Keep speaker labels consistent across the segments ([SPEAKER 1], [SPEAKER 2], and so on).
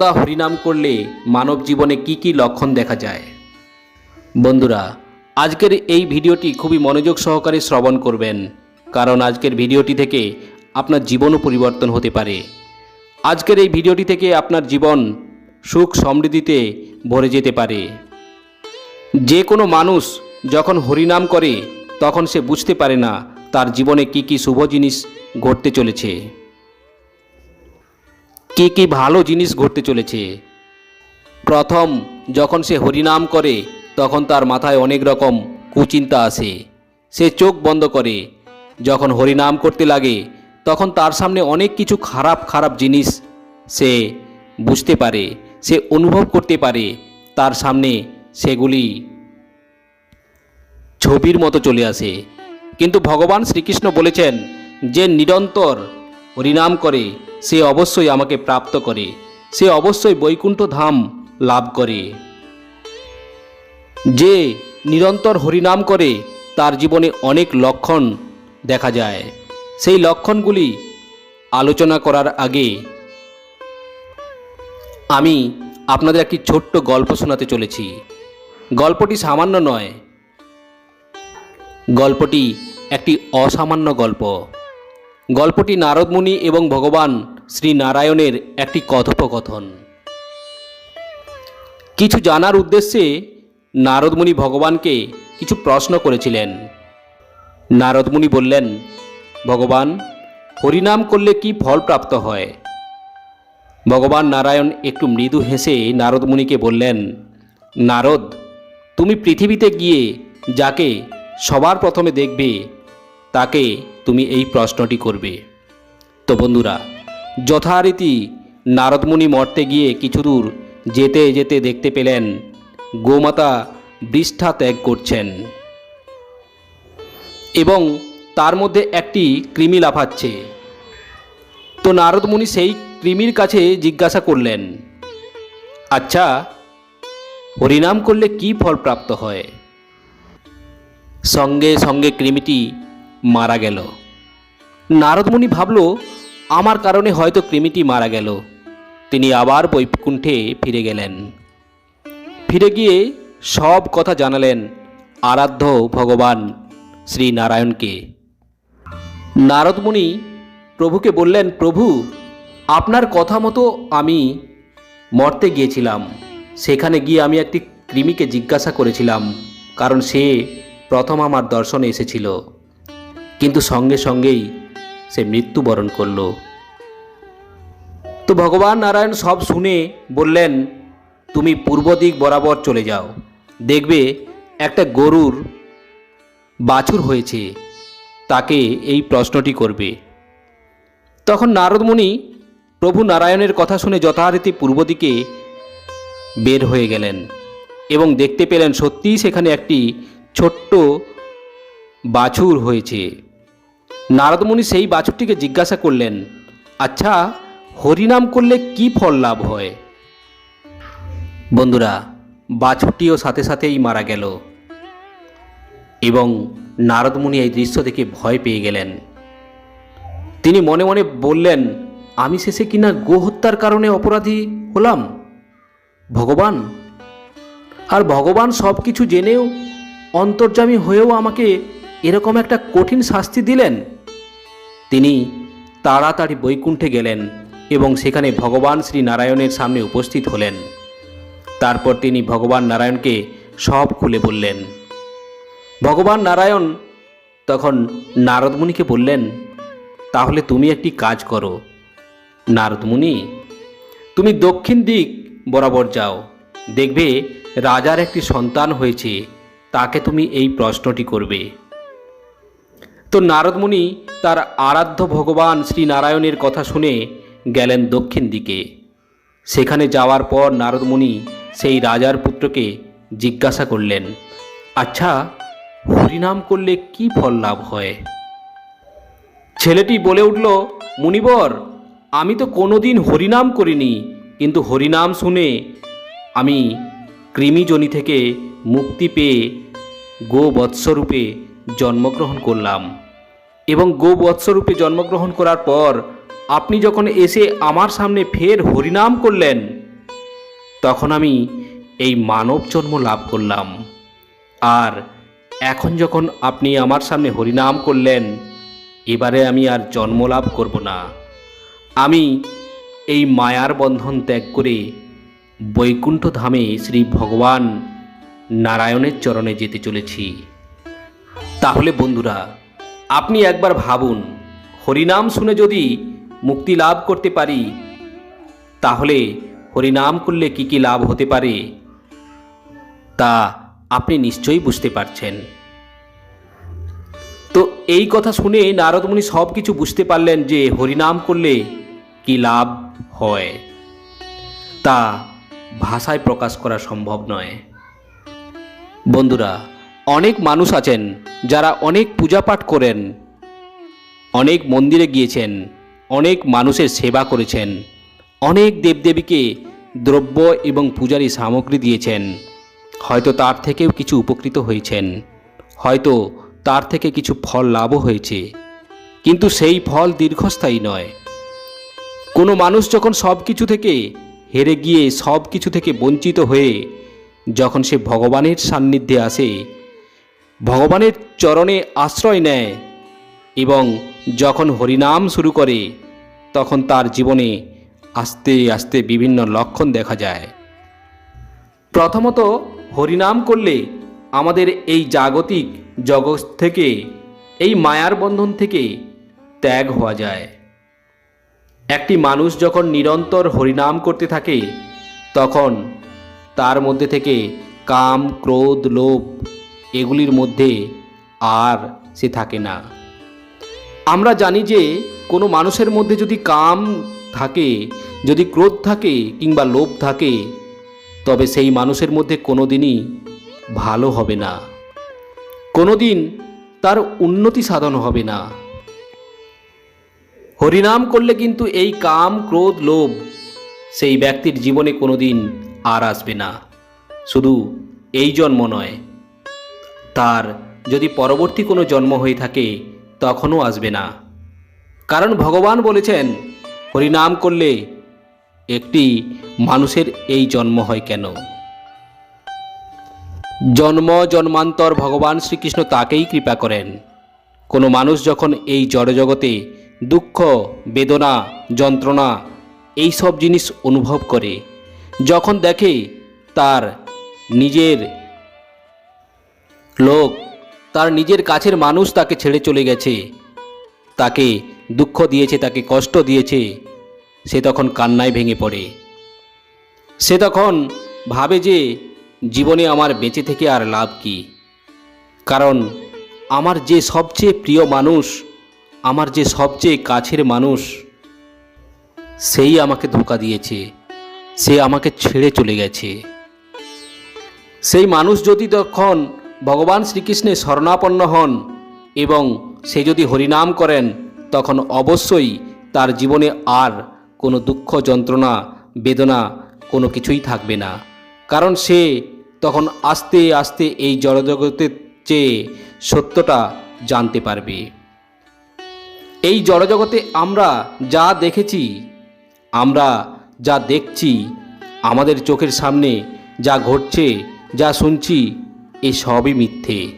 [SPEAKER 1] তা হরিনাম করলে মানব জীবনে কি কি লক্ষণ দেখা যায়? বন্ধুরা, আজকের এই ভিডিওটি খুবই মনোযোগ সহকারে শ্রবণ করবেন, কারণ আজকের ভিডিওটি থেকে আপনার জীবনও পরিবর্তন হতে পারে। আজকের এই ভিডিওটি থেকে আপনার জীবন সুখ সমৃদ্ধিতে ভরে যেতে পারে। যে কোনো মানুষ যখন হরিনাম করে, তখন সে বুঝতে পারে না তার জীবনে কি কি শুভ জিনিস ঘটতে চলেছে। কি কি ভালো জিনিস ঘটতে চলেছে। প্রথম, যখন সে হরিনাম করে, তখন তার মাথায় অনেক রকম কুচিন্তা আসে। সে চোখ বন্ধ করে। যখন হরিনাম করতে লাগে, তখন তার সামনে অনেক কিছু খারাপ খারাপ জিনিস সে বুঝতে পারে, সে অনুভব করতে পারে। তার সামনে সেগুলি ছবির মতো চলে আসে। কিন্তু ভগবান শ্রীকৃষ্ণ বলেছেন যে, নিরন্তর হরিনাম করে সে অবশ্যই আমাকে প্রাপ্ত করে। সে অবশ্যই বৈকুণ্ঠ ধাম লাভ করে। যে নিরন্তর হরিনাম করে, তার জীবনে অনেক লক্ষণ দেখা যায়। সেই লক্ষণগুলি আলোচনা করার আগে আমি আপনাদের একটি ছোট্ট গল্প শোনাতে চলেছি। গল্পটি সামান্য নয়, গল্পটি একটি অসামান্য গল্প। গল্পটি নারদমুনি এবং ভগবান শ্রী নারায়ণের একটি কথোপকথন। কিছু জানার উদ্দেশ্যে নারদমুনি ভগবানকে কিছু প্রশ্ন করেছিলেন। নারদমুনি বললেন, ভগবান, হরিনাম করলে কি ফল প্রাপ্ত হয়? ভগবান নারায়ণ একটু মৃদু হেসে নারদমুনিকে বললেন, নারদ, তুমি পৃথিবীতে গিয়ে যাকে সবার প্রথমে দেখবে, তাকে তুমি এই প্রশ্নটি করবে। তো বন্ধুরা, যথারীতি নারদমুনি মর্তে গিয়ে কিছু দূর যেতে যেতে দেখতে পেলেন গোমাতা বৃষ্ঠা ত্যাগ করছেন। এবং তার মধ্যে একটি কৃমি লাফাচ্ছে। তো নারদমুনি সেই কৃমির কাছে জিজ্ঞাসা করলেন আচ্ছা হরিনাম করলে কি ফল প্রাপ্ত হয়? সঙ্গে সঙ্গে কৃমিটি মারা গেল। নারদমুনি ভাবল, আমার কারণে হয়তো কৃমিটি মারা গেল। তিনি আবার বৈকুণ্ঠে ফিরে গেলেন। ফিরে গিয়ে সব কথা জানালেন আরাধ্য ভগবান শ্রী নারায়ণকে নারদমুনি প্রভুকে বললেন, প্রভু, আপনার কথা মতো আমি মর্তে গিয়েছিলাম। সেখানে গিয়ে আমি একটি কৃমিকে জিজ্ঞাসা করেছিলাম, কারণ সে প্রথম আমার দর্শনে এসেছিল। কিন্তু সঙ্গে সঙ্গেই সে মৃত্যুবরণ করল। তো ভগবান নারায়ণ সব শুনে বললেন, তুমি পূর্ব দিক বরাবর চলে যাও। দেখবে একটা গরুর বাছুর হয়েছে, তাকে এই প্রশ্নটি করবে। তখন নারদমুনি প্রভু নারায়ণের কথা শুনে যথারীতি পূর্ব দিকে বের হয়ে গেলেন এবং দেখতে পেলেন সত্যিই সেখানে একটি ছোট্ট বাছুর হয়েছে। নারদমুনি সেই বাছুরটিকে জিজ্ঞাসা করলেন আচ্ছা হরিনাম করলে কি ফল লাভ হয়? বন্ধুরা, বাছুরটিও সাথে সাথেই মারা গেল। এবং নারদমুনি এই দৃশ্য দেখে ভয় পেয়ে গেলেন। তিনি মনে মনে বললেন, আমি শেষে কিনা গোহত্যার কারণে অপরাধী হলাম? ভগবান? আর ভগবান সব কিছু জেনেও অন্তর্যামী হয়েও আমাকে এরকম একটা কঠিন শাস্তি দিলেন? তিনি তাড়াতাড়ি বৈকুণ্ঠে গেলেন এবং সেখানে ভগবান শ্রী নারায়ণের সামনে উপস্থিত হলেন। তারপর তিনি ভগবান নারায়ণকে সব খুলে বললেন। ভগবান নারায়ণ তখন নারদমুনিকে বললেন, তাহলে তুমি একটি কাজ করো। নারদমুনি, তুমি দক্ষিণ দিক বরাবর যাও। দেখবে রাজার একটি সন্তান হয়েছে, তাকে তুমি এই প্রশ্নটি করবে। তো নারদমুনি তার আরাধ্য ভগবান শ্রী নারায়ণের কথা শুনে গেলেন দক্ষিণ দিকে। সেখানে যাওয়ার পর নারদমুনি সেই রাজার পুত্রকে জিজ্ঞাসা করলেন আচ্ছা হরিনাম করলে কি ফল লাভ হয়? ছেলেটি বলে উঠল, মুনিবর, আমি তো কোনোদিন হরিনাম করিনি, কিন্তু হরিনাম শুনে আমি কৃমিজনি থেকে মুক্তি পেয়ে গোবৎসরূপে জন্মগ্রহণ করলাম। এবং গোবৎসরূপে জন্মগ্রহণ করার পর আপনি যখন এসে আমার সামনে ফের হরিনাম করলেন, তখন আমি এই মানব জন্ম লাভ করলাম। আর এখন যখন আপনি আমার সামনে হরিনাম করলেন, এবারে আমি আর জন্ম লাভ করব না। আমি এই মায়ার বন্ধন ত্যাগ করে বৈকুণ্ঠ ধামে শ্রী ভগবান নারায়ণের চরণে যেতে চলেছি। তাহলে বন্ধুরা আপনি একবার ভাবুন, হরিনাম শুনে যদি মুক্তি লাভ করতে পারি, তাহলে হরিনাম করলে কি কি লাভ হতে পারে, তা আপনি নিশ্চয়ই বুঝতে পারছেন। তো এই কথা শুনে নারদমুনি সব কিছু বুঝতে পারলেন যে হরিনাম করলে কি লাভ হয়, তা ভাষায় প্রকাশ করা সম্ভব নয়। বন্ধুরা অনেক মানুষ আছেন যারা অনেক পূজা পাঠ করেন, অনেক মন্দিরে গিয়েছেন, অনেক মানুষের সেবা করেছেন, অনেক দেবদেবীকে দ্রব্য এবং পূজারী সামগ্রী দিয়েছেন। হয়তো তার থেকেও কিছু উপকৃত হয়েছেন, হয়তো তার থেকে কিছু ফল লাভও হয়েছে, কিন্তু সেই ফল দীর্ঘস্থায়ী নয়। কোনো মানুষ যখন সব কিছু থেকে হেরে গিয়ে সব কিছু থেকে বঞ্চিত হয়ে যখন সে ভগবানের সান্নিধ্যে আসে ভগবানের চরণে আশ্রয় নেয় এবং যখন হরিনাম শুরু করে, তখন তার জীবনে আস্তে আস্তে বিভিন্ন লক্ষণ দেখা যায়। প্রথমত, হরিনাম করলে আমাদের এই জাগতিক জগৎ থেকে, এই মায়ার বন্ধন থেকে ত্যাগ হওয়া যায়। একটি মানুষ যখন নিরন্তর হরিনাম করতে থাকে, তখন তার মধ্যে থেকে কাম, ক্রোধ, লোভ এগুলির মধ্যে আর সে থাকে না। আমরা জানি যে কোনো মানুষের মধ্যে যদি কাম থাকে, যদি ক্রোধ থাকে কিংবা লোভ থাকে, তবে সেই মানুষের মধ্যে কোনো দিনই ভালো হবে না। কোনো দিন তার উন্নতি সাধন হবে না। হরিনাম করলে কিন্তু এই কাম, ক্রোধ, লোভ সেই ব্যক্তির জীবনে কোনো দিন আর আসবে না। শুধু এই জন্ম নয় তার যদি পরবর্তী কোনো জন্ম হয়ে থাকে, তখনও আসবে না। কারণ ভগবান বলেছেন, হরিনাম করলে একটি মানুষের এই জন্ম হয় কেন? জন্ম, জন্মান্তর ভগবান শ্রীকৃষ্ণ তাকেই কৃপা করেন। কোনো মানুষ যখন এই জড়জগতে দুঃখ, বেদনা, যন্ত্রণা এই সব জিনিস অনুভব করে, যখন দেখে তার নিজের লোক, তার নিজের কাছের মানুষ তাকে ছেড়ে চলে গেছে। তাকে দুঃখ দিয়েছে, তাকে কষ্ট দিয়েছে। সে তখন কান্নায় ভেঙে পড়ে। সে তখন ভাবে যে, জীবনে আমার বেঁচে থেকে আর লাভ কি? কারণ আমার যে সবচেয়ে প্রিয় মানুষ, আমার যে সবচেয়ে কাছের মানুষ, সেই আমাকে ধোকা দিয়েছে। সে আমাকে ছেড়ে চলে গেছে। সেই মানুষ যদি তখন ভগবান শ্রীকৃষ্ণের শরণাপন্ন হন এবং সে যদি হরিনাম করেন, তখন অবশ্যই তার জীবনে আর কোনো দুঃখ, যন্ত্রণা, বেদনা কোনো কিছুই থাকবে না। কারণ সে তখন আস্তে আস্তে এই জড়জগতের চেয়ে সত্যটা জানতে পারবে। এই জড়জগতে আমরা যা দেখেছি, আমরা যা দেখছি, আমাদের চোখের সামনে যা ঘটছে, যা শুনছি এ সবই মিথ্যে।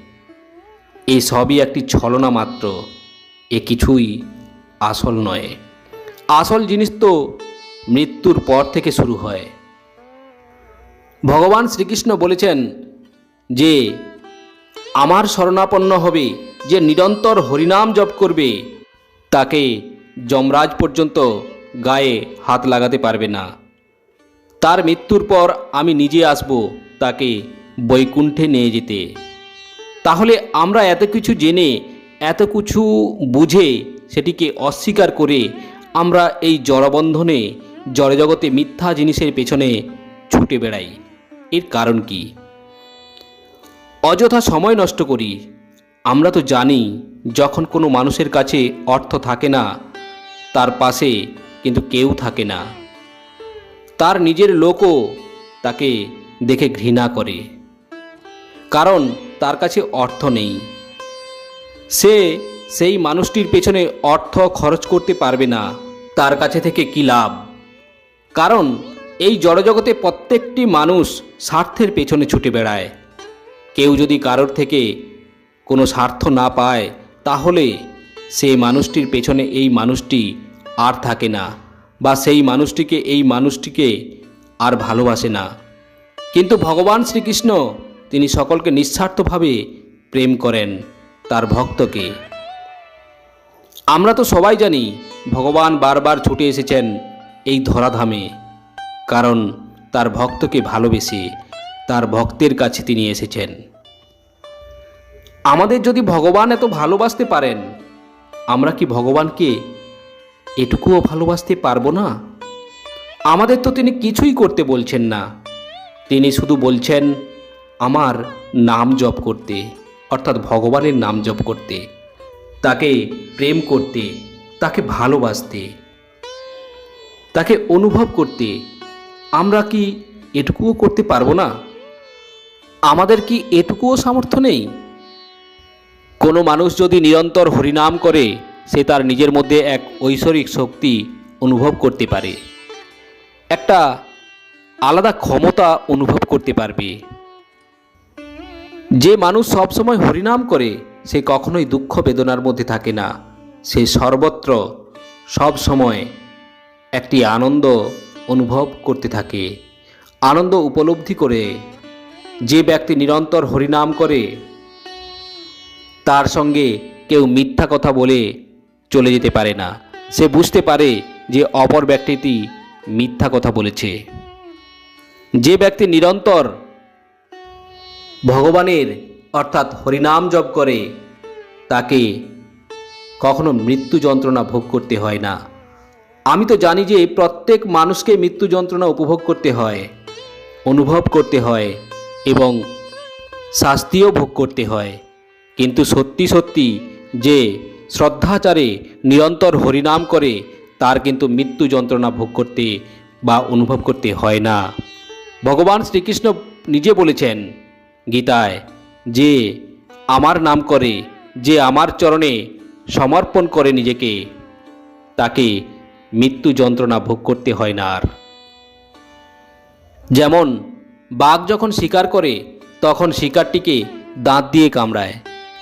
[SPEAKER 1] এ সবই একটি ছলনা মাত্র। এ কিছুই আসল নয়। আসল জিনিস তো মৃত্যুর পর থেকে শুরু হয়। ভগবান শ্রীকৃষ্ণ বলেছেন যে, আমার শরণাপন্ন হবে যে নিরন্তর হরিনাম জপ করবে, তাকে যমরাজ পর্যন্ত গায়ে হাত লাগাতে পারবে না। তার মৃত্যুর পর আমি নিজে আসব তাকে বৈকুণ্ঠে নিয়ে যেতে। তাহলে আমরা এত কিছু জেনে, এত কিছু বুঝে সেটিকে অস্বীকার করে আমরা এই জড়বন্ধনে, জড়জগতে মিথ্যা জিনিসের পেছনে ছুটে বেড়াই। এর কারণ কি? অযথা সময় নষ্ট করি। আমরা তো জানি, যখন কোনো মানুষের কাছে অর্থ থাকে না, তার পাশে কিন্তু কেউ থাকে না। তার নিজের লোকও তাকে দেখে ঘৃণা করে। কারণ তার কাছে অর্থ নেই। সে সেই মানুষটির পেছনে অর্থ খরচ করতে পারবে না। তার কাছে থেকে কী লাভ? কারণ এই জড়জগতে প্রত্যেকটি মানুষ স্বার্থের পেছনে ছুটে বেড়ায়। কেউ যদি কারোর থেকে কোনো স্বার্থ না পায়, তাহলে সেই মানুষটির পেছনে এই মানুষটি আর থাকে না বা সেই মানুষটিকে এই মানুষটিকে আর ভালোবাসে না। কিন্তু ভগবান শ্রীকৃষ্ণ তিনি সকলকে নিঃস্বার্থভাবে প্রেম করেন তার ভক্তকে। আমরা তো সবাই জানি ভগবান বারবার ছুটে এসেছেন এই ধরাধামে, কারণ তার ভক্তকে ভালোবেসে তার ভক্তের কাছে তিনি এসেছেন। আমাদের যদি ভগবান এত ভালোবাসতে পারেন, আমরা কি ভগবানকে এটুকুও ভালোবাসতে পারব না? আমাদের তো তিনি কিছুই করতে বলছেন না। তিনি শুধু বলছেন আমার নাম জপ করতে, অর্থাৎ ভগবানের নাম জপ করতে, তাকে প্রেম করতে, তাকে ভালোবাসতে, তাকে অনুভব করতে, আমরা কি এটুকুও করতে পারব না? আমাদের কি এটুকুও সামর্থ্য নেই? কোনো মানুষ যদি নিরন্তর হরিনাম করে, সে তার নিজের মধ্যে এক ঐশ্বরিক শক্তি অনুভব করতে পারে। একটা আলাদা ক্ষমতা অনুভব করতে পারবে। যে মানুষ সবসময় হরিনাম করে, সে কখনোই দুঃখ বেদনার মধ্যে থাকে না। সে সর্বত্র সব সময় একটি আনন্দ অনুভব করতে থাকে। আনন্দ উপলব্ধি করে, যে ব্যক্তি নিরন্তর হরিনাম করে, তার সঙ্গে কেউ মিথ্যা কথা বলে চলে যেতে পারে না। সে বুঝতে পারে যে অপর ব্যক্তিটি মিথ্যা কথা বলেছে। যে ব্যক্তি নিরন্তর ভগবানের অর্থাৎ হরিনাম জপ করে তাকে কখনো মৃত্যু যন্ত্রণা ভোগ করতে হয় না। আমি তো জানি যে প্রত্যেক মানুষকে মৃত্যু যন্ত্রণা উপভোগ করতে হয়, অনুভব করতে হয় এবং শাস্তিও ভোগ করতে হয়। কিন্তু সত্যি সত্যি যে শ্রদ্ধাচারে নিরন্তর হরিনাম করে, তার কিন্তু মৃত্যু যন্ত্রণা ভোগ করতে বা অনুভব করতে হয় না। ভগবান শ্রীকৃষ্ণ নিজে বলেছেন গীতায়, যে আমার নাম করে, যে আমার চরণে সমর্পণ করে নিজেকে, তাকে মৃত্যু যন্ত্রণা ভোগ করতে হয় না আর। যেমন, বাঘ যখন শিকার করে, তখন শিকারটিকে দাঁত দিয়ে কামড়ায়,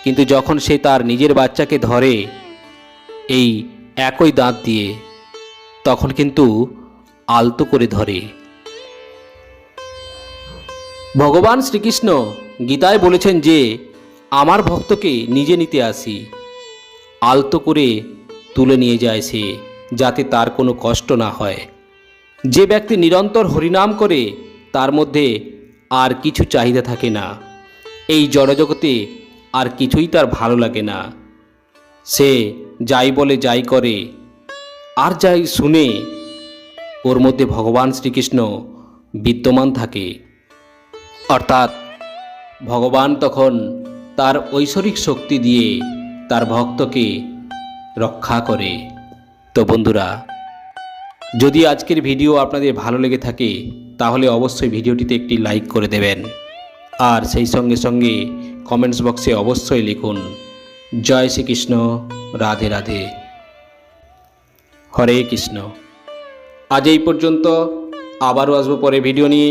[SPEAKER 1] কিন্তু যখন সে তার নিজের বাচ্চাকে ধরে, এই একই দাঁত দিয়ে, তখন কিন্তু আলতো করে ধরে। ভগবান শ্রীকৃষ্ণ গীতায় বলেছেন যে, আমার ভক্তকে নিজে নিতে আসি। আলতো করে তুলে নিয়ে যায় সে, যাতে তার কোনো কষ্ট না হয়। যে ব্যক্তি নিরন্তর হরিনাম করে, তার মধ্যে আর কিছু চাহিদা থাকে না। এই জড়জগতে আর কিছুই তার ভালো লাগে না। সে যাই বলে যাই করে, আর যাই শুনে, ওর মধ্যে ভগবান শ্রীকৃষ্ণ বিদ্যমান থাকে। অর্থাৎ ভগবান তখন তার ঐশ্বরিক শক্তি দিয়ে তার ভক্তকে রক্ষা করে। তো বন্ধুরা, যদি আজকের ভিডিও আপনাদের ভালো লেগে থাকে, তাহলে অবশ্যই ভিডিওটিতে একটি লাইক করে দেবেন। আর সেই সঙ্গে সঙ্গে কমেন্টস বক্সে অবশ্যই লিখুন, জয় শ্রীকৃষ্ণ, রাধে রাধে, হরে কৃষ্ণ। আজ এই পর্যন্ত আবারও আসব পরে ভিডিও নিয়ে।